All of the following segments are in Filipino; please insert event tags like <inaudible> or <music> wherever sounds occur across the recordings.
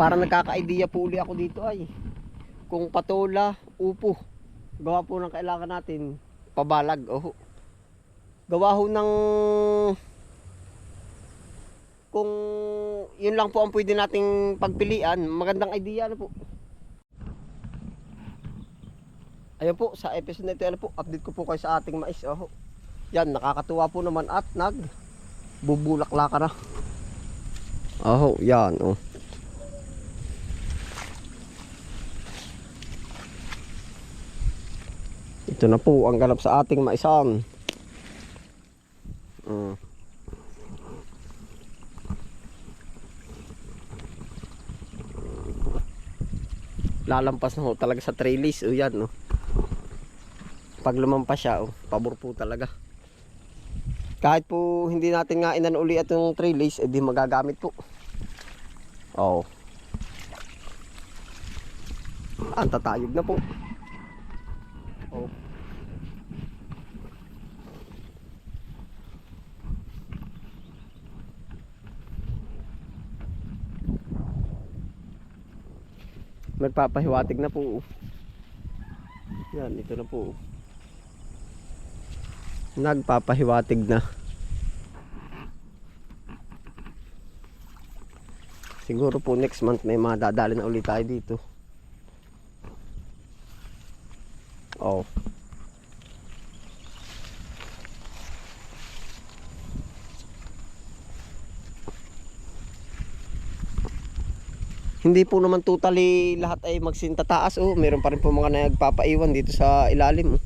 Para nagkaka-idea po uli ako dito ay kung patola, upo. Gawa po ng kailangan natin pabalag. Oh. Gawa ho ng kung yun lang po ang pwede nating pagpilian, magandang idea ano po. Ayun po, sa episode na ito, ano po, update ko po kayo sa ating mais. Oh. Yan, nakakatuwa po naman at nag bubulakla ka na. Oh, yan, oh. Ito na po ang ganap sa ating maisan. Mm. Lalampas na ho talaga sa trellis. O yan, no. Pag lumampas siya, oh, pabor po talaga. Kahit po hindi natin nga inan uli itong trellis, eh magagamit po. Oh. Ah, tatayog na po. Oh. Nagpapahiwatig na po. Yan, ito na po. Nagpapahiwatig na. Siguro po next month may madadali na ulit tayo dito. Oh. Hindi po naman totally lahat ay magsintataas oh. Meron pa rin po mga nagpapaiwan dito sa ilalim. Oh.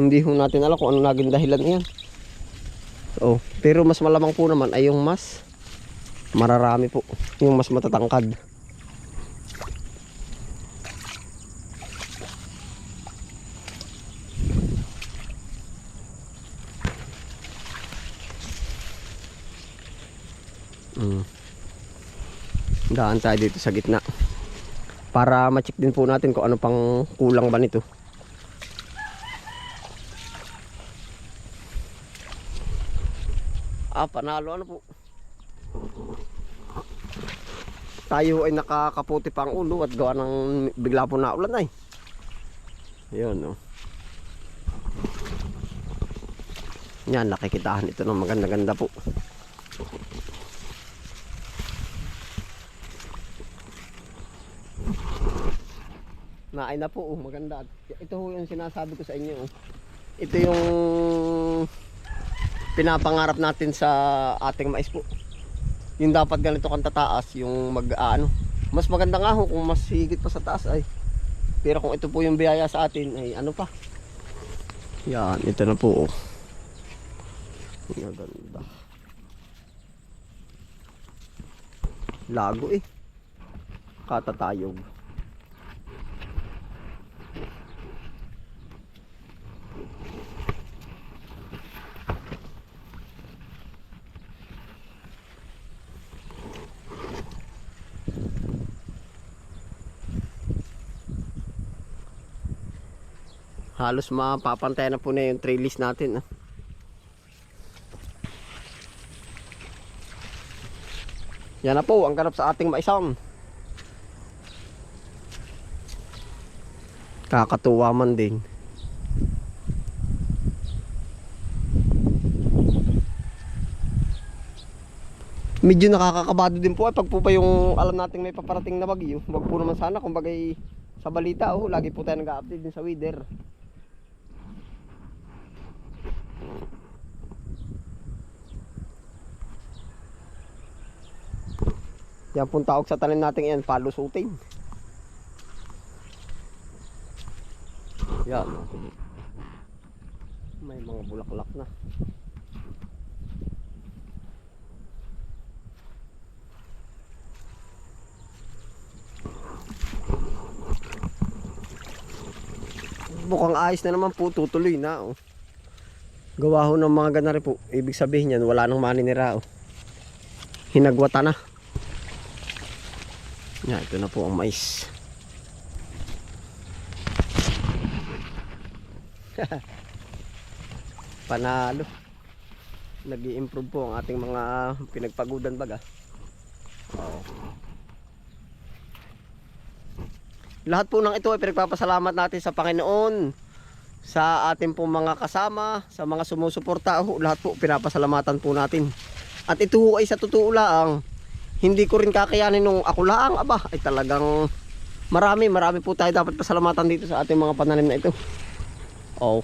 Hindi ho natin alam kung ano naging dahilan niyan. Oh, pero mas malamang po naman ay yung mas mararami po, yung mas matatangkad. Mm. Daan tayo dito sa gitna. Para ma-check din po natin kung ano pang kulang ba nito. Ah, panalo ano po. Tayo ay nakakaputi pa ang ulo at gawa ng bigla po na ulan ay. Ayun, no. Yan, nakikitahan ito ng maganda-ganda po. Naay na po, oh, maganda. Ito ho yung sinasabi ko sa inyo. Oh. Ito yung pinapangarap natin sa ating mais po. Yung dapat ganito kang tataas, yung mag ah, ano. Mas maganda nga ho kung mas higit pa sa taas ay. Pero kung ito po yung biyaya sa atin ay ano pa. Yan, ito na po. oh. Maganda. Lago eh. Katatayog. halos mapapantay na po na yung trellis natin ah. yan na po ang ganap sa ating maisam kakatuwa man din medyo nakakakabado din po ay pag po pa yung alam nating may paparating na bagyo wag po naman sana kung bagay sa balita oh lagi po tayo nag-update din sa weather Yan pong tawag sa tanim natin yan, palusutin. Yan. May mga bulaklak na. Mukhang ayos na naman po, tutuloy na. Oh. Gawa ho ng mga ganari po. Ibig sabihin yan, wala nang maninira. Oh. Hinagwata na. Yan, ito na po ang mais. <laughs> Panalo. nag improve po ang ating mga pinagpagudan baga. Lahat po ng ito ay pinagpapasalamat natin sa Panginoon, sa ating pong mga kasama, sa mga sumusuporta, oh, lahat po pinapasalamatan po natin. At ito ho ay sa totoo lang, hindi ko rin kakayanin nung ako lang, aba, ay talagang marami, marami po tayo dapat pasalamatan dito sa ating mga pananim na ito. Oh.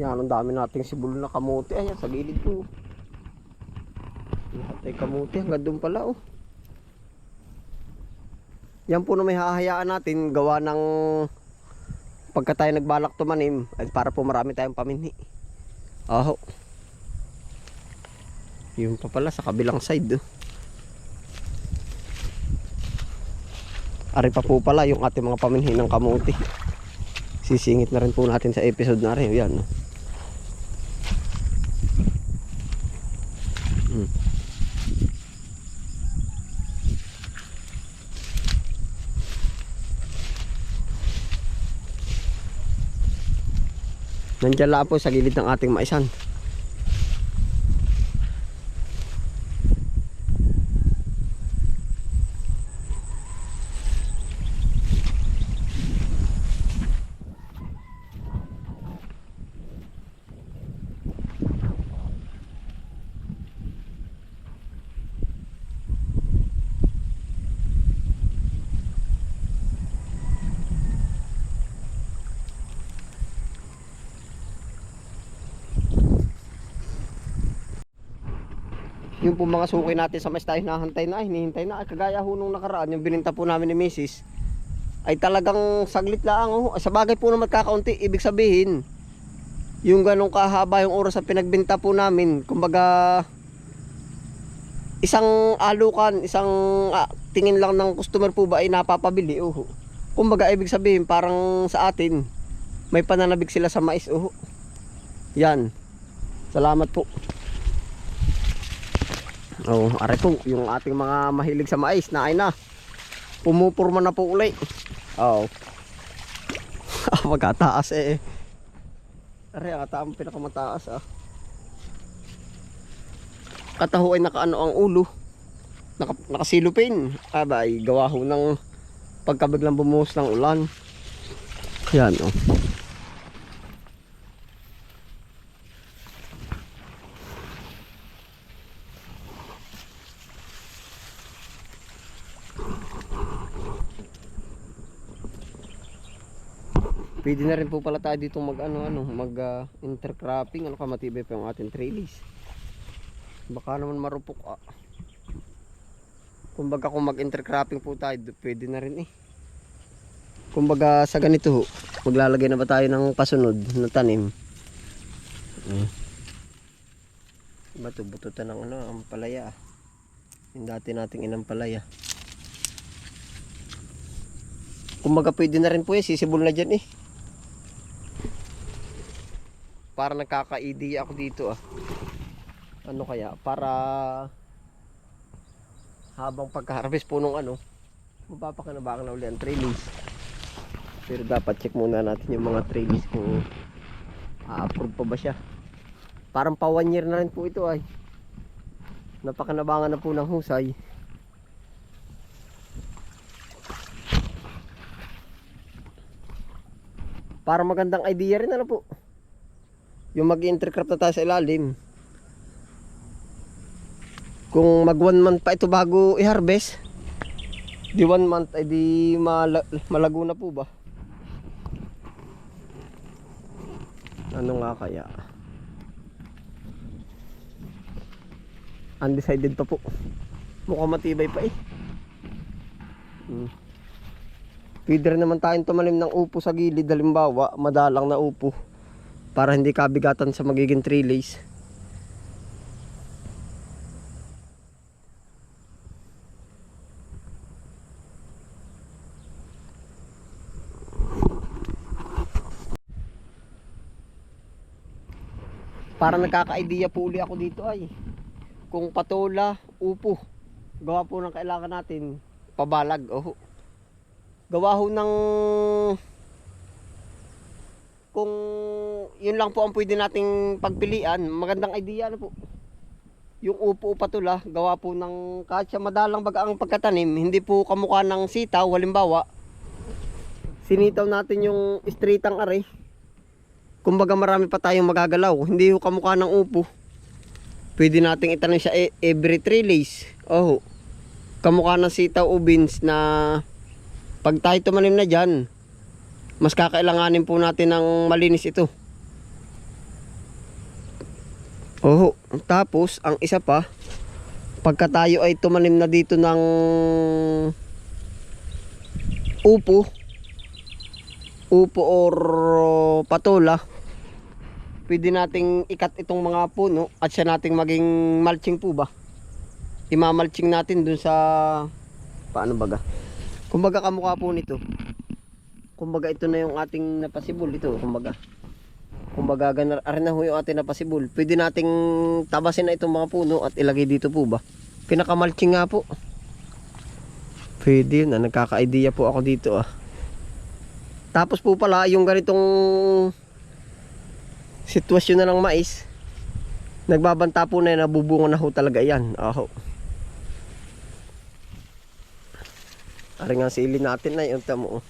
Yan, ang dami nating sibol na kamote. Ayan, sa gilid ko. Lahat ay kamote. Hanggang doon pala, oh. Yan po na may hahayaan natin. Gawa ng pagka tayo nagbalak tumanim. Ay para po marami tayong paminhi. Aho. Yun pa pala sa kabilang side, oh. Ari pa po pala yung ating mga paminhi ng kamote. Sisingit na rin po natin sa episode na rin. Yan, oh. Nandiyan lang po sa gilid ng ating maisan. Yung po mga suki natin sa mais tayo nahantay na, hinihintay na. Ay, kagaya ho nung nakaraan, yung bininta po namin ni Mrs. Ay talagang saglit lang. Oh. Sa bagay po naman kakaunti, ibig sabihin, yung ganong kahaba yung oras sa pinagbinta po namin, kumbaga, isang alukan, isang ah, tingin lang ng customer po ba ay napapabili. Oh. Kumbaga, ibig sabihin, parang sa atin, may pananabik sila sa mais. Oh. Yan. Salamat po. Oh, aray po, yung ating mga mahilig sa mais na ay na. Pumupurma na po uli. Oh. <laughs> Magkataas eh. Aray, ata ang pinakamataas ah. Kataho ay nakaano ang ulo. Naka, nakasilupin. Abay, gawa ho ng pagkabiglang bumuhos ng ulan. Yan oh. Pwede na rin po pala tayo dito mag ano ano, mag ah, intercropping, ano ka matibay pa yung ating trellis. Baka naman marupok ah. Kumbaga kung mag intercropping po tayo, pwede na rin eh. Kumbaga sa ganito maglalagay na ba tayo ng pasunod na tanim? Mm. Bato bututan ng ano, ang palaya. ah. Yung dati nating inang palaya. Kumbaga pwede na rin po eh, sisibol na dyan eh. Para nagkaka-idea ako dito ah. Ano kaya? Para habang pagka-harvest po nung ano, mapapakinabangan na uli ang trellis. Pero dapat check muna natin yung mga trellis kung a-approve pa ba siya. Parang pa one year na rin po ito ay. Napakinabangan na po ng husay. Para magandang idea rin ano po. Yung mag-intercrop na tayo sa ilalim. Kung mag one month pa ito bago i-harvest, di one month ay di mala- malago na po ba? Ano nga kaya? Undecided pa po. Mukhang matibay pa eh. Hmm. Pwede naman tayong tumalim ng upo sa gilid halimbawa, madalang na upo para hindi kabigatan sa magiging tree lace. Para nagkaka-idea po uli ako dito ay kung patola, upo. Gawa po ng kailangan natin pabalag. Oh. Gawa ho ng yun lang po ang pwede nating pagpilian, magandang idea na po. Yung upo patula, gawa po ng kahit siya madalang baga ang pagkatanim, hindi po kamukha ng sitaw, halimbawa, sinitaw natin yung streetang are. Kumbaga marami pa tayong magagalaw, hindi ho kamukha ng upo. Pwede nating itanim siya e- every 3 days. Oh, kamukha ng sitaw o beans na pag tayo tumanim na dyan, mas kakailanganin po natin ng malinis ito. Oo, tapos ang isa pa, pagka tayo ay tumanim na dito ng upo, upo or patola, pwede nating ikat itong mga puno at siya nating maging mulching po ba? Imamalching natin dun sa paano baga? Kumbaga kamukha po nito. Kumbaga ito na yung ating napasibol ito, kumbaga. Ganar arin na ho yung ating napasibol. Pwede nating tabasin na itong mga puno at ilagay dito po ba? Pinakamalching nga po. Pwede yun, ah. nagkaka-idea po ako dito ah. Tapos po pala yung ganitong sitwasyon na ng mais, nagbabanta po na yan, nabubungo na ho talaga yan. Aho. Ari nga sili natin na yun, tamo.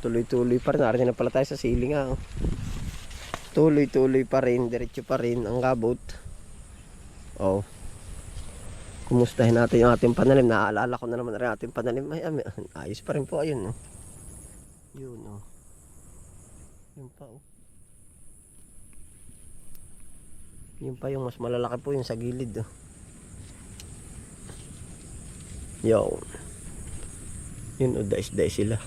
Tuloy-tuloy pa rin. Ari na pala tayo sa sili nga. oh. Tuloy-tuloy pa rin, diretso pa rin ang gabot. Oh. Kumustahin natin yung ating pananim. Naaalala ko na naman rin ating pananim. Ay, ay, <laughs> ayos pa rin po. Ayun, oh. Yun, oh. Yun pa, oh. Yun pa yung mas malalaki po yung sa gilid, oh. Yo. Yun, oh, dais-dais sila.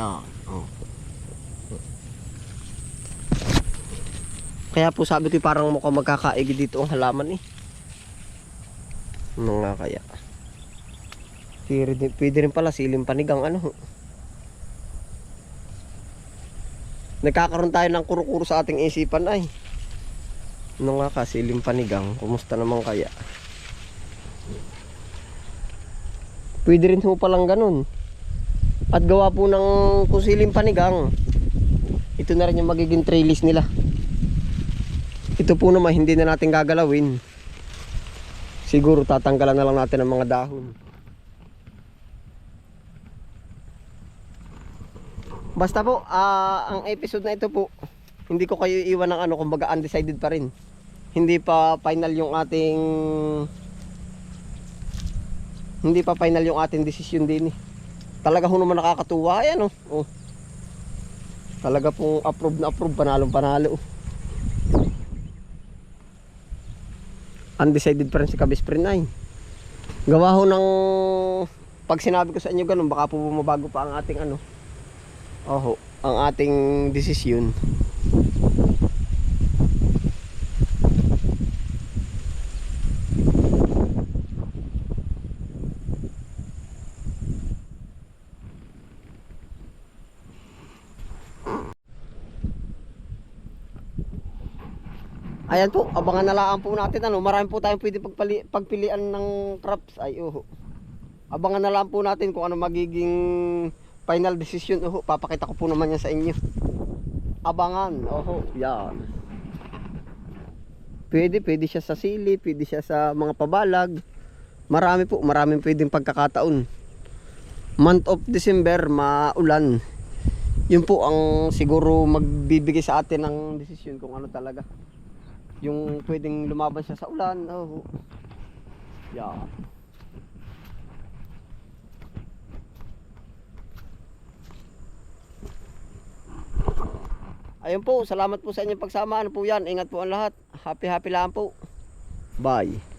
Yan. Oh. Kaya po sabi ko parang mukhang magkakaigi dito ang halaman eh. Ano nga kaya? Pwede, din- pwede rin pala siling panigang ano. Nagkakaroon tayo ng kuro-kuro sa ating isipan ay. Ano nga ka, siling panigang. Kumusta naman kaya? Pwede rin ho palang ganun. At gawa po ng kusiling panigang. Ito na rin yung magiging trellis nila. Ito po naman hindi na natin gagalawin. Siguro tatanggalan na lang natin ang mga dahon. Basta po, ah, ang episode na ito po, hindi ko kayo iwan ng ano, kumbaga undecided pa rin. Hindi pa final yung ating hindi pa final yung ating desisyon din eh. Talaga ho naman nakakatuwa yan oh. oh. Talaga pong approve na approve, panalong panalo oh. Undecided pa rin si Kabis Prinay. Gawa ho ng pag sinabi ko sa inyo ganun, baka po bumabago pa ang ating ano. Oho, ang ating desisyon. Ayan po, abangan na lang po natin ano, marami po tayong pwede pagpali, pagpilian ng crops ay uho. Abangan na lang po natin kung ano magiging final decision uho. Papakita ko po naman yan sa inyo. Abangan, oho, yan. Pwede, pwede siya sa sili, pwede siya sa mga pabalag. Marami po, maraming pwedeng pagkakataon. Month of December, maulan. Yun po ang siguro magbibigay sa atin ng desisyon kung ano talaga yung pwedeng lumaban siya sa ulan. Oh. Yeah. Ayun po, salamat po sa inyong pagsama. Ano po yan? Ingat po ang lahat. Happy happy lang po. Bye.